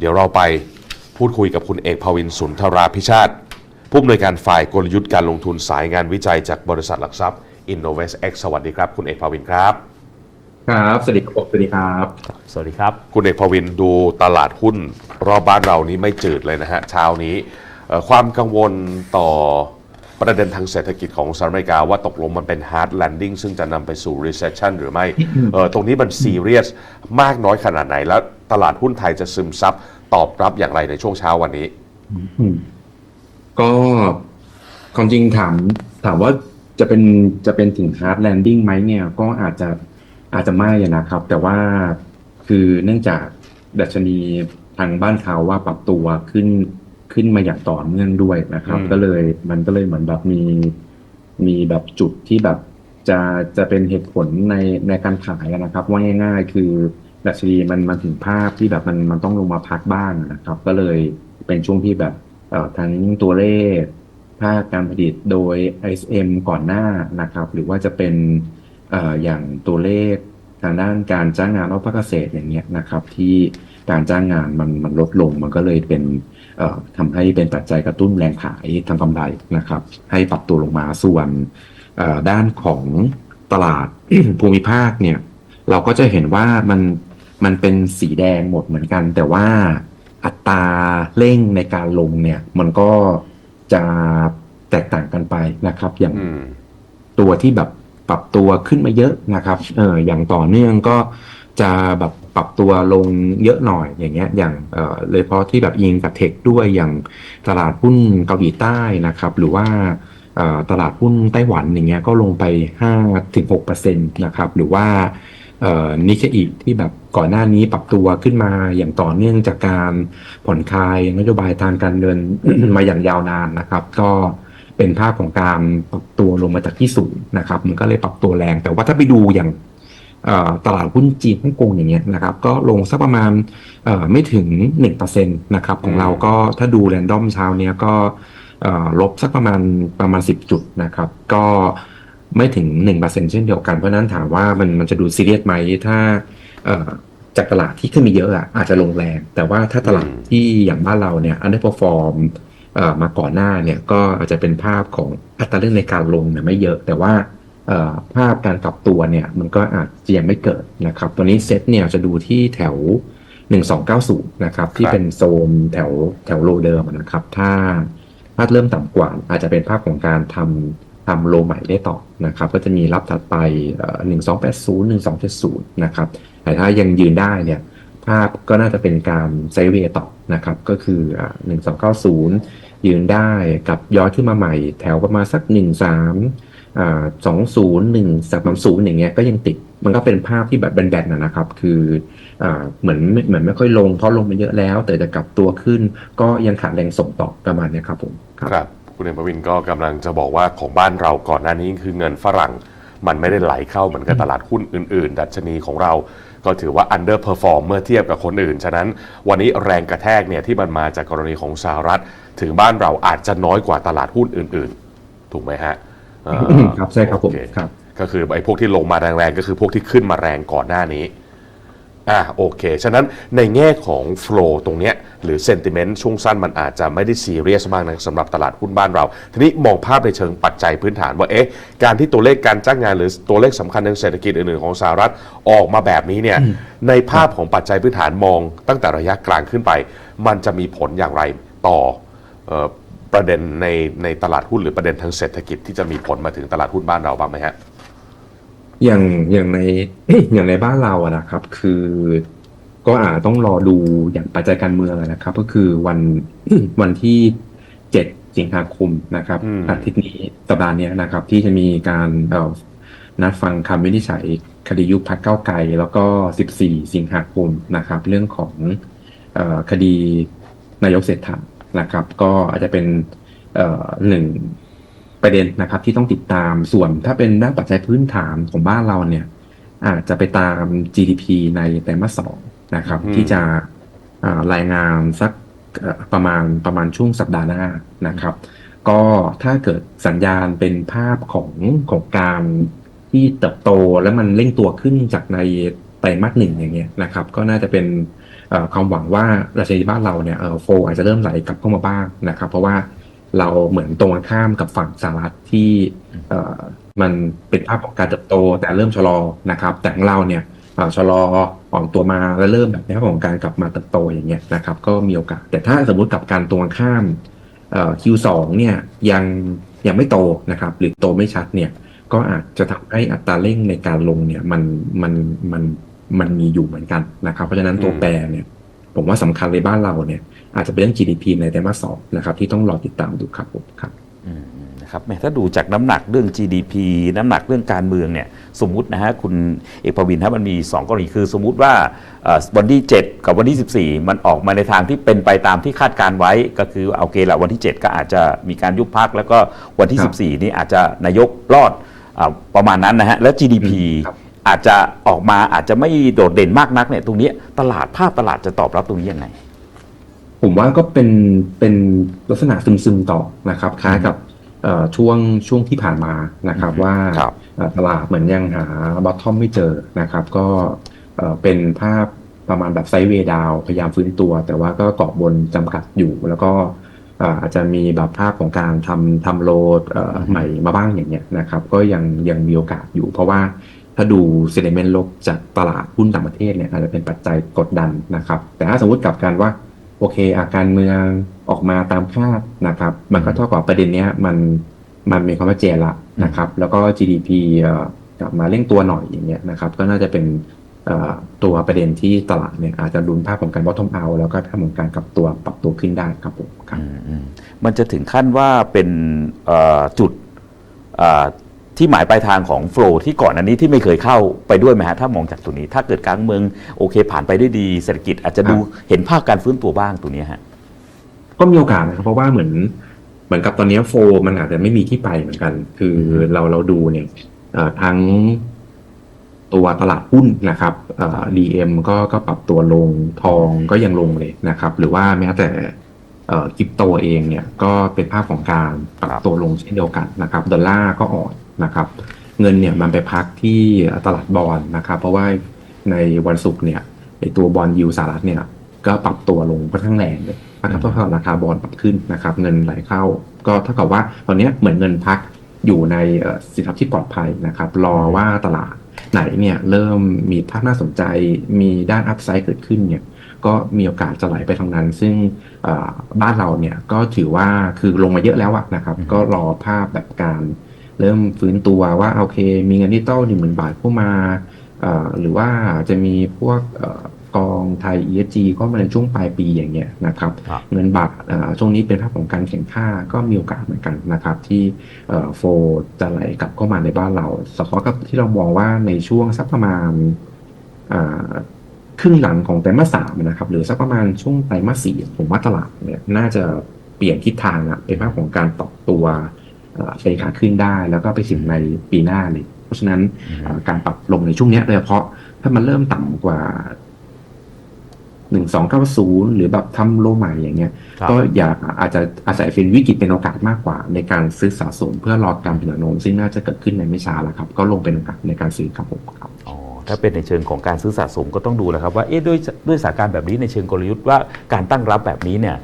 เดี๋ยวเราไปพูดคุยกับคุณเอกภวินสุนทราพิชาติผู้อำนวยการฝ่ายกลยุทธ์การลงทุนสายงานวิจัยจากบริษัทหลักทรัพย์ Innovest X สวัสดีครับ คุณเอกภวินครับ ครับสวัสดีครับสวัสดีครับ สวัสดีครับ คุณเอกภวินดูตลาดหุ้นรอบบ้านเรานี้ไม่จืดเลยนะฮะเช้านี้เอ่อความกังวลต่อประเด็นทางเศรษฐกิจของสหรัฐอเมริกาว่าตกลงมันเป็น hard landing ซึ่งจะนำไปสู่ recession หรือไม่เอ่อตรงนี้มันซีเรียสมากน้อยขนาดไหนแล้ว ตลาดหุ้นไทยจะซึมซับตอบรับอย่างไรในช่วงเช้าวันนี้อืมก็ความจริงถามถามว่าจะเป็นจะเป็นถึง hard landing ไหมเนี่ยก็อาจจะอาจจะไม่นะครับ แต่ว่าคือเนื่องจากดัชนีทางบ้านเขาว่าปรับตัวขึ้นขึ้นมาอย่างต่อเนื่องด้วยนะครับอืมก็เลยมันก็เลยเหมือนแบบมีมีแบบจุดที่แบบจะจะเป็นเหตุผลในในการขายนะครับ ว่าง่าย ๆ คือ ดัชนีมันมันถึงภาพที่แบบมันมันต้องลงมาพักบ้างนะครับ ก็เลยเป็นช่วงที่แบบทั้งตัวเลขภาคการผลิตโดย ISM ก่อนหน้านะครับ หรือว่าจะเป็นออย่างตัวเลขทางด้านการจ้างงานรอบภาคเกษตรอย่างเงี้ยนะครับ ที่การจ้างงานมันมันลดลงมันก็เลยเป็นเอ่อทำให้เป็นปัจจัยกระตุ้นแรงขายทางกำไรนะครับ ให้ปรับตัวลงมาส่วนด้านของตลาดภูมิภาคเนี่ย เราก็จะเห็นว่ามัน มันเป็นสีแดงหมดเหมือนกัน แต่ว่าอัตราเร่งในการลงเนี่ย มันก็จะแตกต่างกันไปนะครับ อย่างอืมตัวที่แบบปรับตัวขึ้นมาเยอะนะครับ เอออย่างต่อเนื่องก็จะแบบปรับตัวลงเยอะหน่อยอย่างเงี้ย อย่างเออเลยเพราะที่แบบยิงกับเทคด้วยอย่างตลาดหุ้นเกาหลีใต้นะครับ หรือว่าเอ่อตลาดหุ้นไต้หวันอย่างเงี้ยก็ลงไป5ถึง6%นะครับ หรือว่าเอ่อ นิเคอีที่แบบก่อนหน้านี้ปรับตัวขึ้นมาอย่างต่อเนื่องจากการผ่อนคลายนโยบายทางการเงินมาอย่างยาวนานนะครับ ก็เป็นภาพของการปรับตัวลงมาจากที่สูงนะครับ มันก็เลยปรับตัวแรง แต่ว่าถ้าไปดูอย่างเอ่อตลาดหุ้นจีนฮ่องกงอย่างเงี้ยนะครับ ก็ลงสักประมาณเอ่อไม่ถึง1%นะครับของเราก็ถ้าดูแรนดอมเช้าเนี้ยก็เอ่อลบสักประมาณประมาณ 10 จุดนะครับ ก็ ไม่ถึง1%เช่นเดียวกัน เพราะฉะนั้นถามว่ามันมันจะดูซีเรียสไหมถ้าเอ่อจากตลาดที่ขึ้นมาเยอะอะอาจจะลงแรง แต่ว่าถ้าตลาดอืมที่อย่างบ้านเราเนี่ย underperform เอ่อมาก่อนหน้าเนี่ยก็อาจจะเป็นภาพของอัตราเร่งในการลงเนี่ยไม่เยอะ แต่ว่าเอ่อภาพการกลับตัวเนี่ยมันก็อาจจะยังไม่เกิดนะครับตัวนี้เซตเนี่ยจะดูที่แถว 1290นะครับที่เป็นโซนแถวแถวโลเดิมนะครับ ถ้าถ้าเริ่มต่ำกว่าอาจจะเป็นภาพของการทำ ทำโลใหม่ได้ต่อนะครับ ก็จะมีรับถัดไป 1280 1270 นะครับ แต่ถ้ายังยืนได้เนี่ยภาพก็น่าจะเป็นการไซเวต่อนะครับ ก็คือหนึ่งสองเก้าศูนย์ยืนได้กับย้อนขึ้นมาใหม่แถวประมาณสักหนึ่งสามสองศูนย์หนึ่งสามศูนย์อย่างเงี้ยก็ยังติดมันก็เป็นภาพที่แบบแบนๆนะนะครับ คืออเหมือนเหมือนไม่ค่อยลงเพราะลงมาเยอะแล้ว แต่จะกลับตัวขึ้น ก็ยังขาดแรงส่งต่อประมาณนี้ครับผมครับ ครับคุณเอกภวินก็กำลังจะบอกว่าของบ้านเราก่อนหน้านี้คือเงินฝรั่ง มันไม่ได้ไหลเข้าเหมือนกับตลาดหุ้นอื่น ๆ ดัชนีของเราก็ถือว่า underperform เมื่อเทียบกับคนอื่น ฉะนั้นวันนี้แรงกระแทกเนี่ยที่มันมาจากกรณีของสหรัฐ ถึงบ้านเราอาจจะน้อยกว่าตลาดหุ้นอื่น ๆ ถูกไหมฮะเอ่อครับใช่ครับผมโอเครับก็คือไอ้พวกที่ลงมาแรงๆก็คือพวกที่ขึ้นมาแรงก่อนหน้านี้อ่าโอเค ฉะนั้นในแง่ของ flow ตรงเนี้ย หรือ sentiment ช่วงสั้นมันอาจจะไม่ได้ซีเรียสมากนะสำหรับตลาดหุ้นบ้านเรา ทีนี้มองภาพในเชิงปัจจัยพื้นฐานว่าเอ๊ะการที่ตัวเลขการจ้างงาน หรือตัวเลขสำคัญทางเศรษฐกิจอื่นๆของสหรัฐออกมาแบบนี้เนี่ยในภาพของปัจจัยพื้นฐานมองตั้งแต่ระยะกลางขึ้นไป มันจะมีผลอย่างไรต่อเอ่อประเด็นในในตลาดหุ้นหรือประเด็นทางเศรษฐกิจที่จะมีผลมาถึงตลาดหุ้นบ้านเราบ้างไหมฮะอย่างอย่างในอย่างในบ้านเราอะนะครับ คือ ก็อาจต้องรอดูอย่างปัจจัยการเมืองอะนะครับ ก็คือวันวันที่เจ็ดสิงหาคมนะครับอืมอาทิตย์นี้สัปดาห์เนี้ยนะครับ ที่จะมีการเอ่อนัดฟังคำวินิจฉัยคดียุบพักเก้าวไกลแล้วก็ 14 สิงหาคมนะครับ เรื่องของเออคดีนายกเศรษฐานะครับ ก็อาจจะเป็นเอ่อหนึ่งประเด็นนะครับ ที่ต้องติดตามส่วนถ้าเป็นด้านปัจจัยพื้นฐานของบ้านเราเนี่ย อาจจะไปตาม GDP ในไตรมาสสอง นะครับอืมที่จะอ่ารายงานสักเอ่อประมาณประมาณช่วงสัปดาห์หน้านะครับ ก็ถ้าเกิดสัญญาณเป็นภาพของของการที่เติบโตแล้วมันเร่งตัวขึ้นจากในไตรมาสหนึ่งอย่างเงี้ยนะครับ ก็น่าจะเป็นเอ่อความหวังว่าราชนีบ้านเราเนี่ยเออโฟอาจจะเริ่มไหลกลับเข้ามาบ้างนะครับ เพราะว่าเราเหมือนตรงกันข้ามกับฝั่งสหรัฐที่เอ่อมันเป็นภาพของการเติบโตแต่เริ่มชะลอนะครับ แต่ของเราเนี่ยเอ่อ ชะลออ่อนตัวมาแล้วเริ่มแบบในภาพของการกลับมาเติบโตอย่างเงี้ยนะครับก็มีโอกาส แต่ถ้าสมมุติกับการตรงกันข้ามเอ่อ Q2 เนี่ยยังยังไม่โตนะครับหรือโตไม่ชัดเนี่ยก็อาจจะทำให้อัตราเร่งในการลงเนี่ยมันมันมันมันมีอยู่เหมือนกันนะครับ เพราะฉะนั้นตัวอืมแปรเนี่ยผมว่าสำคัญในบ้านเราเนี่ยอาจจะเป็นเรื่อง GDP ในไตรมาสสองนะครับที่ต้องรอติดตามดูครับผมครับอืม นะครับแหมถ้าดูจากน้ำหนักเรื่อง GDP น้ำหนักเรื่องการเมืองเนี่ยสมมุตินะฮะคุณเอกพวินถ้ามันมี 2กรณีคือสมมุติว่าเอ่อวันที่ 7 กับวันที่ 14 มันออกมาในทางที่เป็นไปตามที่คาดการไว้ก็คือเอาโอเคละวันที่ 7 ก็อาจจะมีการยุบพักแล้วก็วันที่ครับ14 นี่อาจจะนายกรอดอ่าประมาณนั้นนะฮะแล้ว GDP ครับอาจจะออกมาอาจจะไม่โดดเด่นมากนักเนี่ยตรงเนี้ยตลาดภาพตลาดจะตอบรับตรงนี้ยังไงผมว่าก็เป็นเป็นลักษณะซึมๆต่อนะครับคล้ายกับเอ่อ ช่วงช่วงที่ผ่านมานะครับอืมว่าครับเอ่อตลาดเหมือนยังหาบอททอมไม่เจอนะครับ ก็เอ่อเป็นภาพประมาณแบบไซด์เวย์ดาวพยายามฟื้นตัว แต่ว่าก็เกาะบนจำกัดอยู่ แล้วก็เอ่ออาจจะมีแบบภาพของการทำทำโลดเอ่อใหม่มาบ้างอย่างเงี้ยนะครับ ก็ยังยังมีโอกาสอยู่ เพราะว่าถ้าดูเซน i เมนต์ลบจากตลาดหุ้นต่างประเทศเนี่ยอาจจะเป็นปัจจัยกดดันนะครับ แต่ถ้าสมมติกลับกันว่า โอเคอาการเมืองออกมาตามคาดนะครับ มันก็เท่ากับประเด็นเนี้ยมันมันมีความชัดเจนละนะครับ แล้วก็ GDP กลับมาเร่งตัวหน่อยอย่างเงี้ยนะครับ ก็น่าจะเป็นตัวประเด็นที่ตลาดเนี่ยอาจจะลุ้นภาพของการ bottom out แล้วก็ภาพของการกลับตัวปรับตัวขึ้นได้ครับผมครับมันจะถึงขั้นว่าเป็นจุด ที่หมายปลายทางของโฟลที่ก่อนอันนี้ที่ไม่เคยเข้าไปด้วยไหมฮะถ้ามองจากตรงนี้ ถ้าเกิดกลางเมืองโอเค ผ่านไปได้ดีเศรษฐกิจอาจจะดูเห็นภาพการฟื้นตัวบ้างตรงนี้ฮะก็มีโอกาสนะครับเพราะว่าเหมือนเหมือนกับตอนนี้โฟมันอาจจะไม่มีที่ไปเหมือนกัน คือเราเราดูเนี่ยเอ่อทั้งตัวตลาดหุ้นนะครับเอ่อ DM ก็ก็ปรับตัวลงทองก็ยังลงเลยนะครับ หรือว่าแม้แต่เอ่อคริปโตเองเนี่ยก็เป็นภาพของการปรับตัวลงเช่นเดียวกันนะครับ ดอลลาร์ก็อ่อน นะครับ เงินเนี่ยมันไปพักที่ตลาดบอลนะครับ เพราะว่าในวันศุกร์เนี่ยไอตัวบอลยูสหรัฐเนี่ยก็ปรับตัวลงค่อนข้างแรงเลยนะครับเท่ากับราคาบอลปรับขึ้นนะครับ เงินไหลเข้า ก็เท่ากับว่าตอนนี้เหมือนเงินพักอยู่ในสินทรัพย์ที่ปลอดภัยนะครับ รอว่าตลาดไหนเนี่ยเริ่มมีภาพน่าสนใจมีด้านอัพไซด์เกิดขึ้นเนี่ยก็มีโอกาสจะไหลไปทางนั้น ซึ่งบ้านเราเนี่ยก็ถือว่าคือลงมาเยอะแล้วนะครับ ก็รอภาพแบบการ เริ่มฟื้นตัวว่าโอเค มีเงินดิจิตอลหนึ่งหมื่นบาทเข้ามาเอ่อหรือว่าจะมีพวกเอ่อกองไทย ESG ก็มาในช่วงปลายปีอย่างเงี้ยนะครับครับเงินบาทเอ่อช่วงนี้เป็นภาพของการแข่งค่าก็มีโอกาสเหมือนกันนะครับ ที่เอ่อโฟจะไหลกลับเข้ามาในบ้านเราสะท้อนกับที่เรามองว่าในช่วงสักประมาณอ่าครึ่งหลังของไตรมาสสามนะครับ หรือสักประมาณช่วงไตรมาสสี่ผมว่าตลาดเนี่ยน่าจะเปลี่ยนทิศทางอะเป็นภาพของการปรับตัว เอ่อไปขาขึ้นได้แล้วก็ไปถึงในปีหน้าเลย เพราะฉะนั้นเอ่อการปรับลงในช่วงเนี้ยโดยเฉพาะถ้ามันเริ่มต่ำกว่าหนึ่งสองเก้าศูนย์หรือแบบทำโลใหม่อย่างเงี้ยครับก็อย่าอาจจะอาศัยเป็นวิกฤตเป็นโอกาสมากกว่า ในการซื้อสะสมเพื่อรอการเปลี่ยนแนวโน้มซึ่งน่าจะเกิดขึ้นในไม่ช้าแล้วครับ ก็ลงเป็นโอกาสในการซื้อครับผมครับอ๋อ ถ้าเป็นในเชิงของการซื้อสะสมก็ต้องดูแหล้วครับว่าเอ๊ะด้วยด้วยสถานการณ์แบบนี้ในเชิงกลยุทธ์ว่าการตั้งรับแบบนี้เนี่ย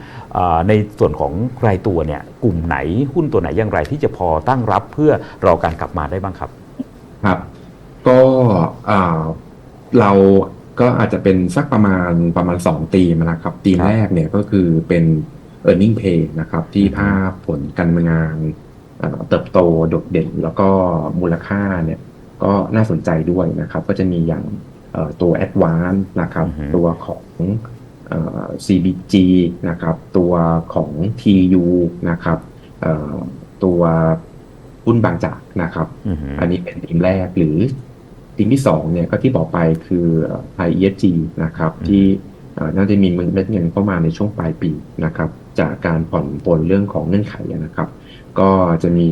ในส่วนของรายตัวเนี่ยกลุ่มไหนหุ้นตัวไหนอย่างไรที่จะพอตั้งรับเพื่อรอการกลับมาได้บ้างครับครับก็เราก็อาจจะเป็นสักประมาณประมาณสองตีมนะครับ ตีมแรกเนี่ยก็คือเป็น e a r n i n g pay นะครับ ที่ภาพผลการเนินงานเอ่อเติบโตโดดเด่น แล้วก็มูลค่าเนี่ย ก็น่าสนใจด้วยนะครับ ก็จะมีอย่างเอ่อตัว Advance นะครับอือฮึตัวของเอ่อ CBG นะครับ ตัวของ TU นะครับเอ่อตัวหุ้นบางจากนะครับอือหืออันนี้เป็นทีมแรกหรือทีมที่สองเนี่ยก็ที่บอกไปคือไทย ESG นะครับอืมที่เอ่อน่าจะมีเม็ดเงินเข้ามาในช่วงปลายปีนะครับ จากการผ่อนปลนเรื่องของเงื่อนไขนะครับ ก็จะมี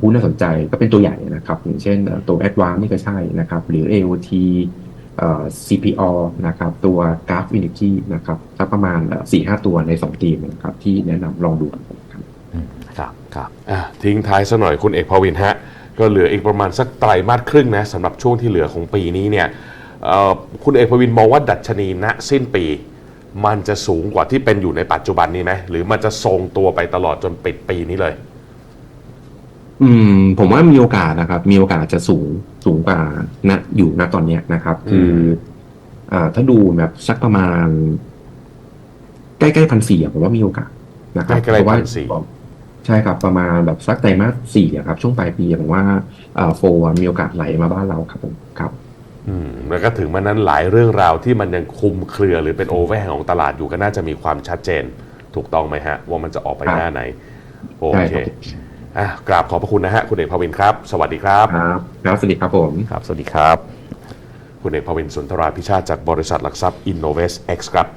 หุ้นน่าสนใจก็เป็นตัวใหญ่นะครับ อย่างเช่นตัว a d v a n c e นี่ก็ใช่นะครับ หรือ AOT เอ่อ CPO นะครับตัว g r a p Energy นะครับสักประมาณสี่ห้าตัวในสองทีมนะครับที่แนะนำลองดูครับครับครับทิ้งท้ายซะหน่อยคุณเอกภวินฮะ ก็เหลืออีกประมาณสักไตรมาสครึ่งนะสำหรับช่วงที่เหลือของปีนี้เนี่ยคุณเอกภวินมองว่าดัชนีณสิ้นปี มันจะสูงกว่าที่เป็นอยู่ในปัจจุบันนี้ไหมหรือมันจะทรงตัวไปตลอดจนปิดปีนี้เลย อืม ผมว่ามีโอกาสนะครับ มีโอกาสจะสูงสูงกว่าณอยู่ณตอนเนี้ยนะครับ คืออ่าถ้าดูแบบสักประมาณ ใกล้ๆพันสี่ผมว่ามีโอกาสนะครับใกล้ๆเพราะว่า1,400ใช่ครับประมาณแบบสักไตรมาสสี่อะครับ ช่วงปลายปีผมว่าอ่าโฟร์มีโอกาสไหลมาบ้านเราครับผมครับอืมแล้วก็ถึงมันนั้นหลายเรื่องราวที่มันยังคลุมเครือหรือเป็นโอเวอร์แฮงของตลาดอยู่ก็น่าจะมีความชัดเจน ถูกต้องไหมฮะ ว่ามันจะออกไปครับหน้าไหน โอใช่เคครับ อะกราบขอบพระคุณนะฮะคุณเอกพวินครับ สวัสดีครับ ครับครับสวัสดีครับผม ครับ สวัสดีครับ คุณเอกพวินสุนทราพิชาติจากบริษัทหลักทรัพย์ Innovest X ครับ